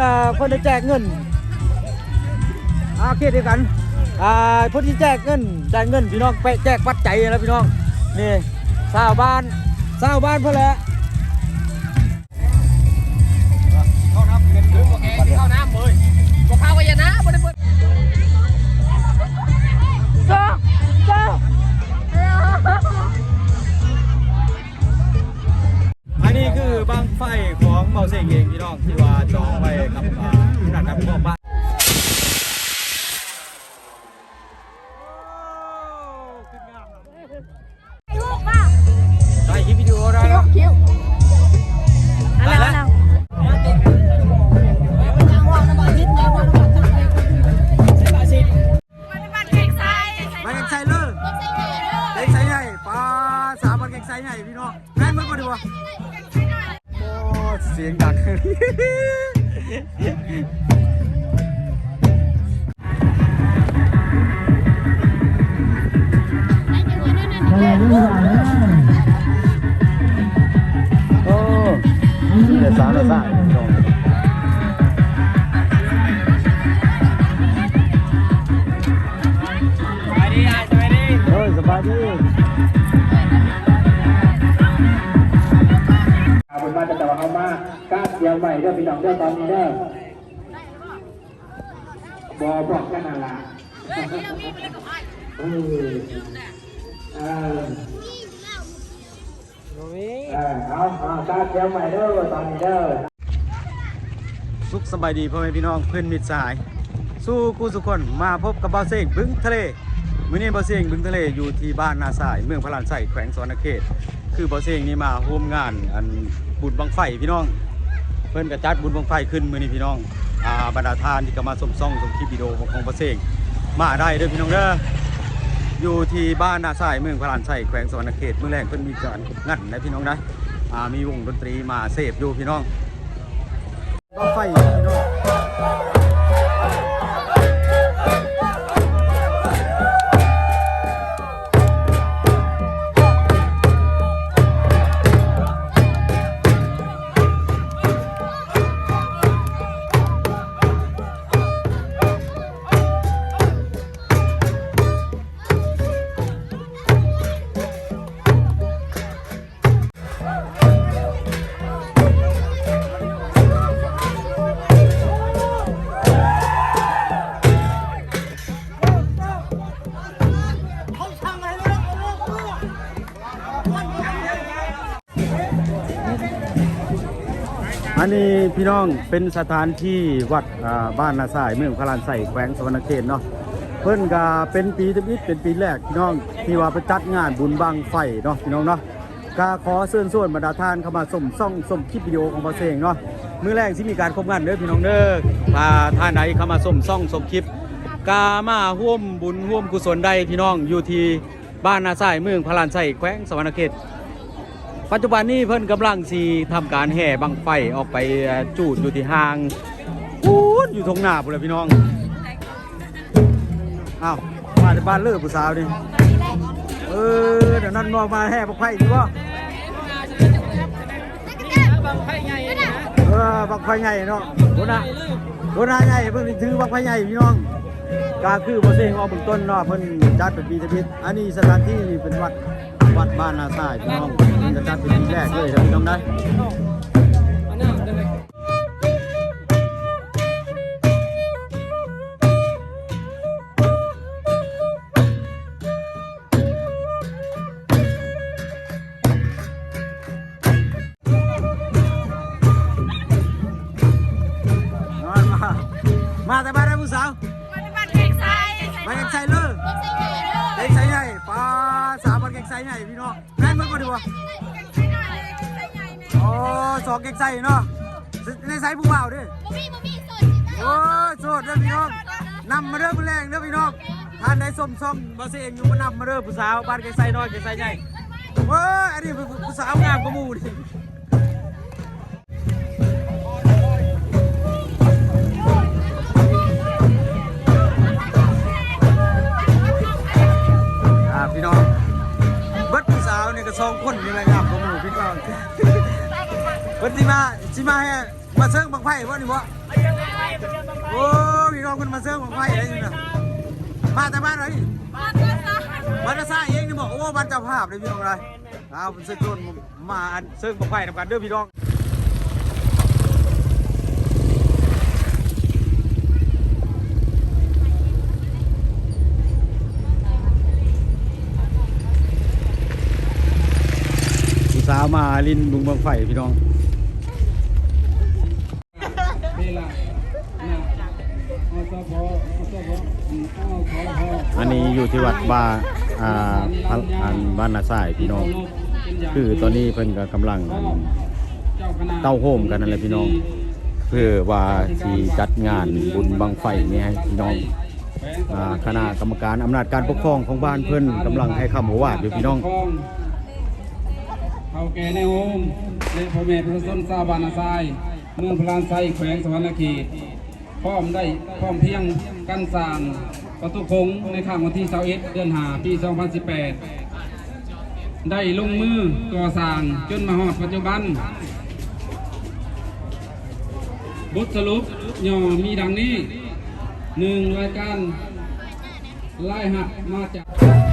อ่าเพิ่นได้แจกเงินอ่าเคเดียวกันอ่าคนที่แจกเงินแจกเงินพี่น้องไปแจกปัจจัยนะพี่น้องนี่ชาวบ้านชาวบ้านเพื่อแหละ บังไฟของเบาเสียงเองพี่น้องที่ว่าจองไว้กับอ่าขนัดกับพวกบ้าน เดียวใหม่เด้อพี่น้องเด้อตอนนี้เด้อบ่บอกกันนั่นล่ะเออเออเออเอาเอาก้าเดียวใหม่เด้อตอนนี้เด้อสุขสบายดีพ่อแม่พี่น้องเพื่อนมิตรสหาย สู้กู้สุกคนมาพบกับบ่าวเซงบึงทะเลมื้อนี้บ่าวเซงบึงทะเลอยู่ที่บ้านนาสาย เมืองพระลานไส้แขวงสวรรณเขต คือบ่าวเซงนี่มาร่วมงานอันบุญบังไฟพี่น้อง เพื่อนก็จัดบุญบังไฟขึ้นมือนี่พี่น้องอ่าบรรดาทานที่ก็มาสมซ่องสมคลิปวิดีโอของบ่าวเสงมาได้เด้อพี่น้องเด้ออยู่ที่บ้านนาสายเมืองพระลานไส้แขวงสวรรณเขตเมื่อแรกเพิ่นมีการงัดนะพี่น้องนะอ่ามีวงดนตรีมาเสพอยู่พี่น้องบังไฟพี่น้อง อันนี้พี่น้องเป็นสถานที่วัดบ้านนาสายเมืองพระลานไส่แขวงสวรรณเขตเนาะเพิ่นก็เป็นปีที่บิดเป็นปีแรกพี่น้องที่ว่าไปจัดงานบุญบังไฟเนาะพี่น้องเนาะก็ขอเชิญชวนบรรดาท่านเข้ามาชมซ่องชมคลิปวิดีโอของพระเสงเนาะมื้อแรกที่มีการคบงานเด้อพี่น้องเด้อถ้าท่านใดเข้ามาชมซ่องชมคลิปกามาร่วมบุญร่วมกุศลใดพี่น้องอยู่ที่บ้านนาสายเมืองพระลานไส่แขวงสวรรณเขต ปัจจุบันนี้เพิ่นกำลังสีทำการแห่บังไฟออกไปจูดอยู่ที่ห้างพูดอยู่ทงหน้าพุ่นเลยพี่น้องอ้าวมาจากบ้านเลิกผู้สาวนี่เออเดี๋ยวนั้นมองมาแห่บังไฟดีป่ะบางไผ่ใหญ่นะเออบังไฟใหญ่เนาะโบนาโบนาใหญ่เพิ่นถือบังไฟใหญ่พี่น้องก็คือบ่เซงออกเบื้องต้นเนาะเพิ่นจัดเป็นปีตะพิษอันนี้สถานที่เป็นวัด วัดบ้านนาซายพี่น้องจะจัดเป็นทีแรกเลยครับพี่น้องได้ามวันเก่งไซใหญ่พี่น้องแม่นมันก็ดีวะโอ้สองเก่งไซเนาะในไซผู้บ่าวดิโอ้โสดเด้อพี่น้องนำมาเด้อผู้แรงเด้อพี่น้องท่านได้ส้มส้มบาเซงอยู่มานำมาเด้อผู้สาวบ้านเก่งไซน้อยเก่งไซใหญ่เว้ยอันนี้ผู้สาวงามกว่าหมู่ดิ สองคนนี่แหละครับผมหูพี่ก้องเบิดสิมาสิมาให้มาเซิงบังไพ่ว่านี่วะโอ้พี่น้องคนมาเซิงบังไฟอะไรนี่นะมาแต่บ้านไหนบ้านนาซาเองนี่บอกโอ้บ้านเจ้าภาพเลยพี่น้องเลยเอาเป็นเซิร์ฟคนมาเซิงบังไฟทำกันเด้อพี่น้อง สาวมาลินบุงบังไฟพี่น้องนี่ล่ะนะอสพอสพอืมอสพอันนี้อยู่ที่วัดบ้าอ่าพระอันบ้านนาสายพี่น้อง คือตอนนี้เพิ่นก็กำลังอันเต้าโฮมกันนั่นแหละพี่น้อง เพื่อว่าสิจัดงานบุญบังไฟนี่ให้พี่น้องอ่าคณะกรรมการอำนาจการปกครองของบ้านเพิ่นกำลังให้คำหัววาดอยู่พี่น้อง เขาแก่ในโฮมและพ่อแม่ประชาชนชาวบ้านาทรายเมืองพลานไซแขวงสวรรณเขตพร้อมได้พร้อมเพียงกันสางประตูคงในค่ำวันที่21เดือนหาปี 2018 ได้ลงมือก่อสร้างจนมาฮอดปัจจุบัน บทสรุปย่อมีดังนี้หนึ่งรายการไล่หักมาจาก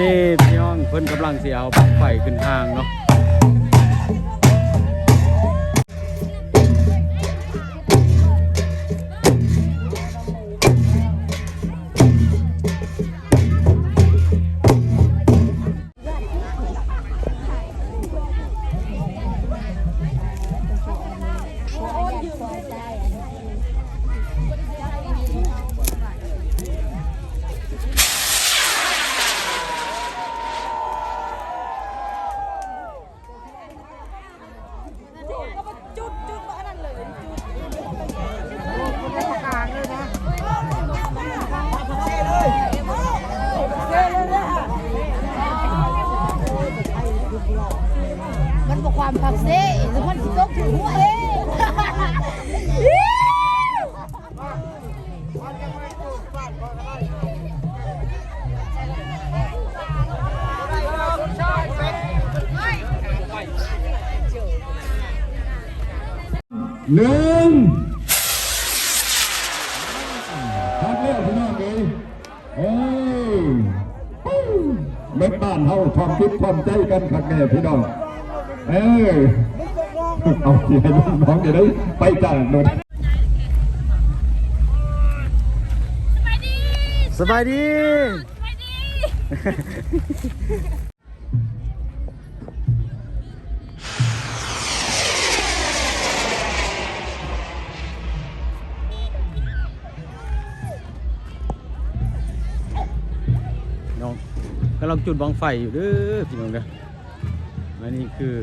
นี้พี่น้องเพิ่นกำลังเสียเอาบังไฟขึ้นทางเนาะ ใจกันขักแน่พี่น้องเอ้ยเอาเสียน้องเดี๋ยวได้ไปจ้างโดนสบายดีน้องกำลังจุดบังไฟอยู่เด้อพี่น้องเด้อ อันนี้คือ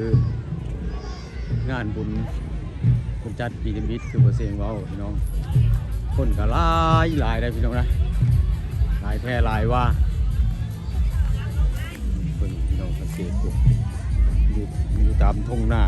งานบุญคนจัดปีนิมิตคือเปอร์เซ็นต์เว้าพี่น้อง คนก็หลายหลายได้พี่น้องนะหลายแพร่หลายว่าคนพี่น้องเกษตรพวกอยู่อยู่ตามทุ่งนา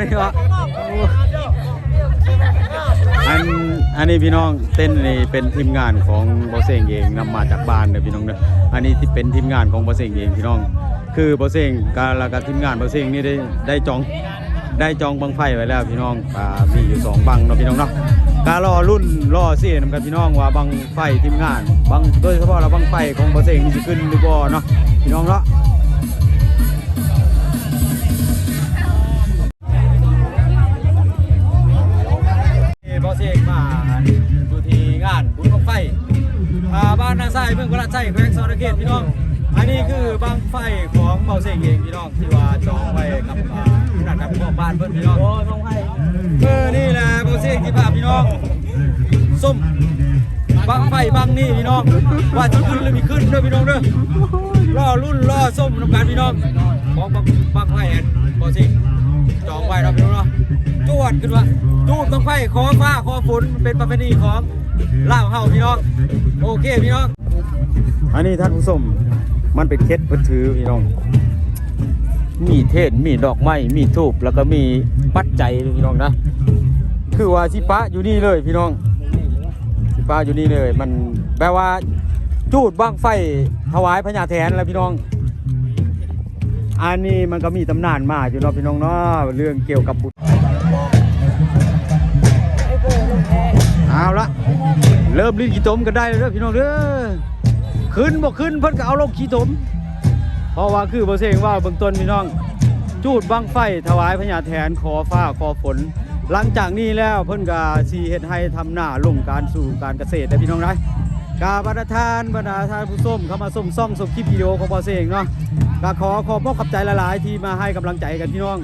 นว่านี่วะอันอันนี้พี่น้องเต้นนี่เป็นทีมงานของบอเซงเองนำมาจากบ้านเด้อพี่น้องเด้ออันนี้ที่เป็นทีมงานของบอเซงเองพี่น้อง คือบอเซงการล้วก็ทีมงานบอเซงนี่ได้ได้จองได้จองบังไฟไว้แล้วพี่น้องอ่ามีอยู่สองบังเนาะพี่น้องเนาะการรอรุ่นรอเสียนำกันพี่น้องว่าบังไฟทีมงานบังโดยเฉพาะเราบังไฟของบอเซงนี่สิขึ้นหรือบ่เนาะพี่น้องเนาะ อ่าบ้านนาไซเมืองกระไซแขวงสารเขตพี่น้อง อันนี้คือบางไฟของเบาเสกเองพี่น้องที่ว่าจองไว้กับอ่าขนาดกับพ่อบ้านเพื่อนพี่น้องโอ้บางไฟเออนี่แหละเบาเสกที่พาพี่น้องส้มบางไฟบางนี่พี่น้อง ว่าจะขึ้นหรือไม่ขึ้นเด้อพี่น้องเด้อรอรุ่นรอส้มทำการพี่น้องของบางบางไฟแอนเบาเสกจองไว้ครับพี่น้องเนาะจวดขึ้นว่าจูดต้องไฟขอฟ้าขอฝนเป็นประเพณีของ ล่าวเฮาพี่น้องโอเคพี่น้องอันนี้ท่านผู้ชมมันเป็นเคล็ดเพื่อถือพี่น้อง มีเทศน์มีดอกไม้มีทูบแล้วก็มีปัจจัยพี่น้องนะ คือว่าสิปะอยู่นี่เลยพี่น้องสิปะอยู่นี่เลย มันแปลว่าจูดบ้างไฟถวายพญาแทนแล้วพี่น้อง อันนี้มันก็มีตำนานมาอยู่เนาะพี่น้องเนาะเรื่องเกี่ยวกับบุ เริ่มลิ้นขี้ตมกันได้เลยเด้อพี่น้องเด้อขึ้นบ่ขึ้นเพิ่นก็เอาลงขี้ตมเพราะว่าคือบ่เซงว่าเบื้องต้นพี่น้อง จูดบังไฟถวายพญาแทนขอฟ้าขอฝน หลังจากนี้แล้วเพิ่นก็สิเฮ็ดให้ทำหน้าลงการสู่การเกษตรได้พี่น้องนะกราบปรทานบรรดาทานผู้ชมเข้ามาชมซ่องชมคลิปวิดีโอของบ่เซงเนาะก็ขอขอบขอบใจหลายๆ ที่มาให้กำลังใจกันพี่น้อง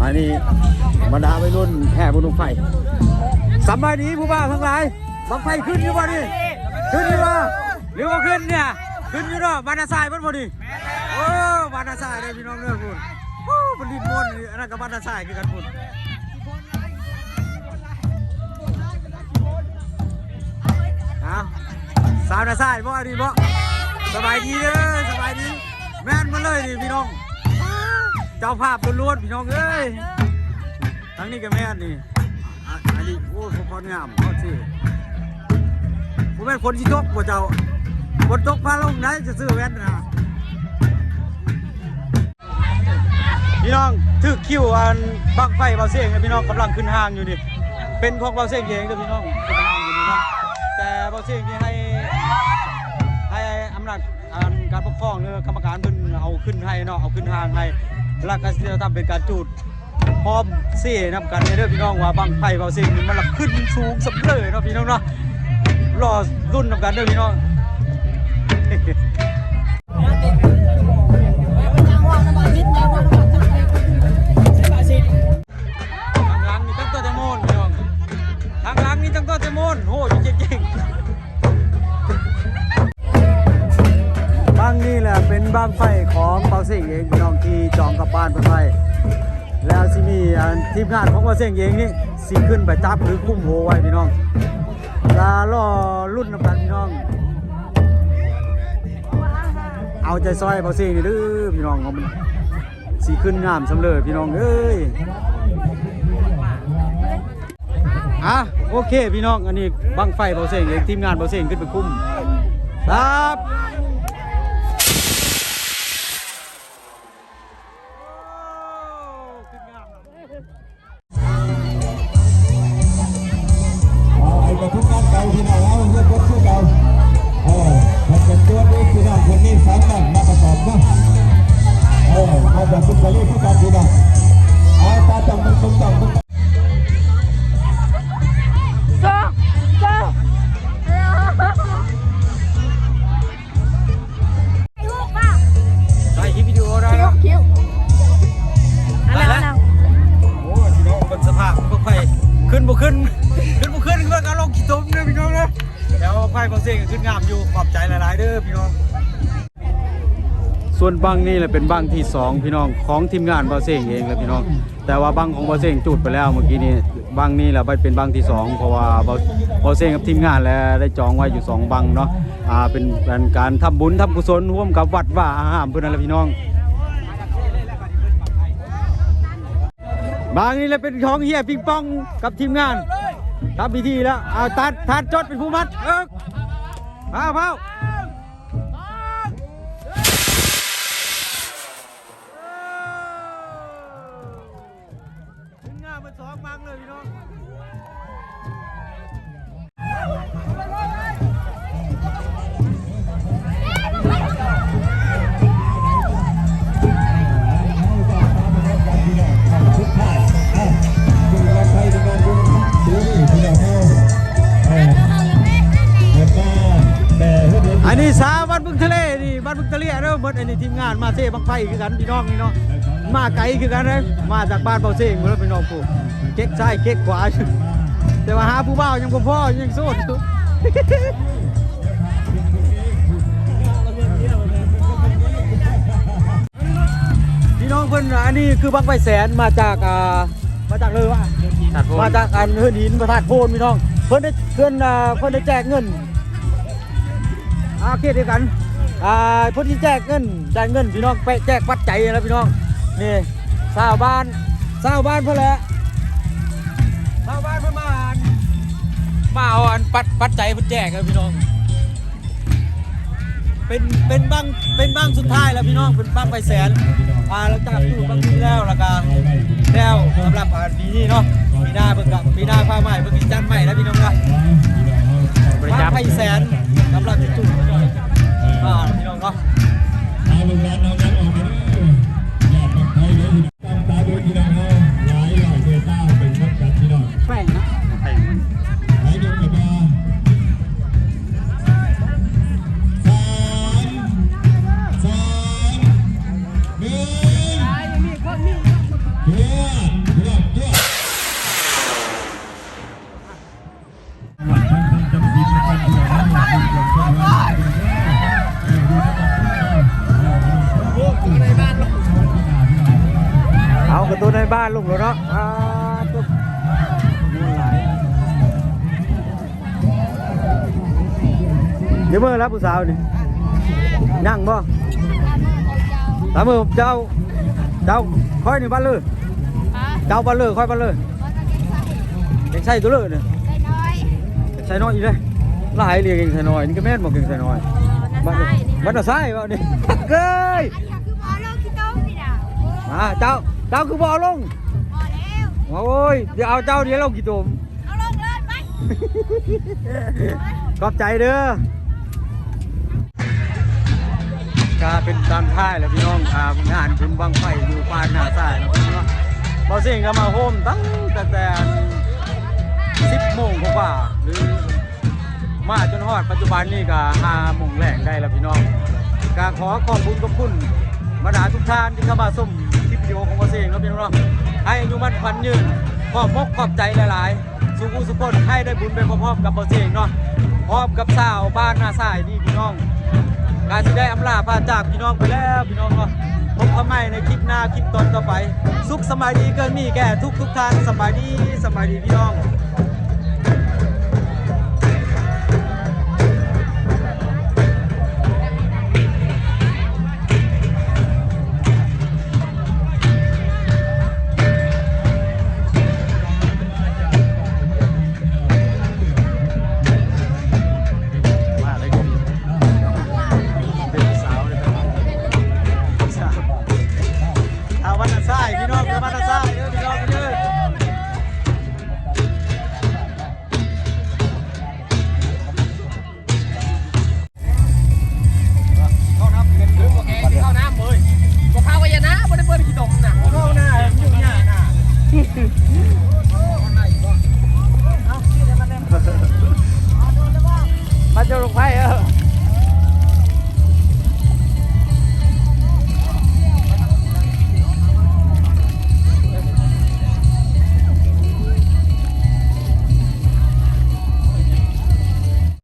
อันนี้บรรดาวัยรุ่นแห่บุญไฟสำบายดีผู้บ่าวทั้งหลายบังไฟขึ้นหรือเปล่านี่ขึ้นหรือเปล่าหรือว่าขึ้นเนี่ยขึ้นอยู่เนาะบานนาซายเพิ่นบ่ดิโอ้บานนาซายเด้พี่น้องเด้อพุ่นโอ้มันลิ้นม่วนอันนั้นก็บานนาซายคือกันพุ่นเอาสาวนาซายบ่อันนี้บ่สบายดีเด้อสบายดีแม่นมาเลยนี่พี่น้อง เจ้าภาพล้วนๆพี่น้องเอ้ยทั้งนี้ก็แม่นนี่อะอันนี้โอ้ยพองามพอสิผมเป็นคนที่ตกบ่เจ้าคนตกพาลงไหนจะซื้อแว่นนะพี่น้องถือคิวอันบังไฟเบาเสียงพี่น้องกำลังขึ้นห้างอยู่นี่เป็นของเบาเสียงเองเด้อพี่น้องขึ้นห้างอยู่นี่นะแต่เบาเสียงนี่ให้ให้อำนาจการปกครองหรือกรรมการเพิ่นเอาขึ้นให้เนาะเอาขึ้นห้างให้ ล้วก็จะทำเป็นการจูดพร้อมเสียนำกันเด้อพี่น้องว่าบังไฟเบาเสียงมันละขึ้นสูงสำเร็จเนาะพี่น้องเนาะรอรุ่นนำกันเด้อพี่น้องทางหลังนี่ตั้งตัวจะโมนพี่น้องทางหลังนี่ตั้งตัวจะโมนโหจริง เป็นบ้างไฟของเบาเสียงเองพี่น้องที่จองกับบ้านเพิ่นไฟแล้วสิมีทีมงานของเบาเสียงเองนี่สิขึ้นไปจับหรือคุ้มโหไว้พี่น้องลารอรุ่นนำกันพี่น้อง เอาใจซอยเบาเสียงนี่ด้อพี่น้องของมันสีขึ้นงามสำเร็จพี่น้องเอ้ยอะโอเคพี่น้องอันนี้บังไฟเบาเสียงเองทีมงานเบาเสียงขึ้นไปคุ้มครับ ส่วนบังนี่แหละเป็นบังที่สองพี่น้องของทีมงานบาเซงเองแหละพี่น้อง แต่ว่าบังของบาเซงจุดไปแล้วเมื่อกี้นี้บังนี่แหละไปเป็นบังที่สองเพราะว่าบาบาเซงกับทีมงานแล้วได้จองไว้อยู่สองบังเนาะอ่าเป็นเป็นการทำบุญทำกุศลร่วมกับวัดว่าอาหารเพื่อนนั่นแหละพี่น้องบางนี่แหละเป็นของเฮียปิงปองกับทีมงานทำพิธีแล้วเอาตัดตัดจดเป็นผู้มัดเอิกพาเผาขึ้ อันนี้ทีมงานมาเซ่บังไฟคือกันพี่น้องนี่เนาะมาไกลคือกันเลยมาจากบ้านเบาเซ่หมดแล้วพี่น้องกูเก๊กซ้ายเก๊กขวาแต่ว่าหาผู้บ่าวยังบ่พอยังโสดอยู่พี่น้องเพิ่นอันนี้คือบังไฟแสนมาจากอ่ามาจากเลยวะมาจากอันเฮือนหินพระธาตุโพนพี่น้อง เพิ่นได้เพิ่นอ่าเพิ่นได้แจกเงินอาเขตเดียวกัน อ่าเพิ่นที่แจกเงินแจกเงินพี่น้องไปแจกปัจจัยแล้วพี่น้องนี่ชาวบ้านชาวบ้านเพิ่นแหละชาวบ้านเพิ่นมาอ่านมาเอาอันปัดปัจจัยเพิ่นแจกครับพี่น้อง เป็นเป็นบ้างเป็นบ้างสุดท้ายแล้วพี่น้องเป็นบ้างไปแสนอ่าแล้วจากตู้บ้างที่แล้วแล้วก็แล้วสำหรับอ่าปีนี้เนาะปีหน้าเพิ่งกับปีหน้าฟ้าใหม่เพิ่งกินจันใหม่แล้วพี่น้องนะบ้างไปแสนสำหรับที่ตู้ พี่น้องเนาะ เดี๋ยวเมื่อรับผู้สาวนี่นั่งบ่ตามมือเจ้า เจ้าค่อยนี่บ้านเลยเจ้าบ้านเลยค่อยบ้านเลยเก่งใส่ตัวเลยเนี่ยเก่งใส่น้อยอีกเลยหลายเรียกเก่งใส่น้อยนี่ก็แม่นบอกเก่งใส่น้อยบ้านบ้านน่ะใส่บ่นี่เก้ยมาเจ้าเจ้าคือบ่เอาลงโอ้ยเดี๋ยวเอาเจ้าเดี๋ยวลงกี่ตุ่มขอบใจเด้อ ก็เป็นตอนท้ายแล้วพี่น้องอ่างานบุญบังไฟอยู่ปานหน้าซ้ายนะพี่น้องบอสิ่งก็มาโฮมตั้งแต่แต่สิบโมงกว่าหรือมาจนฮอดปัจจุบันนี่ก็ห้าโมงแรกได้แล้วพี่น้องก็ขอขอบคุณขอบคุณบรรดาทุกท่านที่เข้ามาส้มคลิปวิดีโอของบอสิ่งนะพี่น้องให้อายุมันพันยืนขอบมกขอบใจหลาย ๆ สุขุสุขคนให้ได้บุญไปพร้อมๆกับบอสิ่งเนาะพร้อมกับสาวบ้านหน้าซ้ายนี่พี่น้อง การที่ได้อำลาพาจากพี่น้องไปแล้วพี่น้องก็พบกันใหม่ในคลิปหน้าคลิปตอนต่อไป สุขสบายดีเกินมีแก่ทุกทุกท่านสบายดีสบายดีพี่น้อง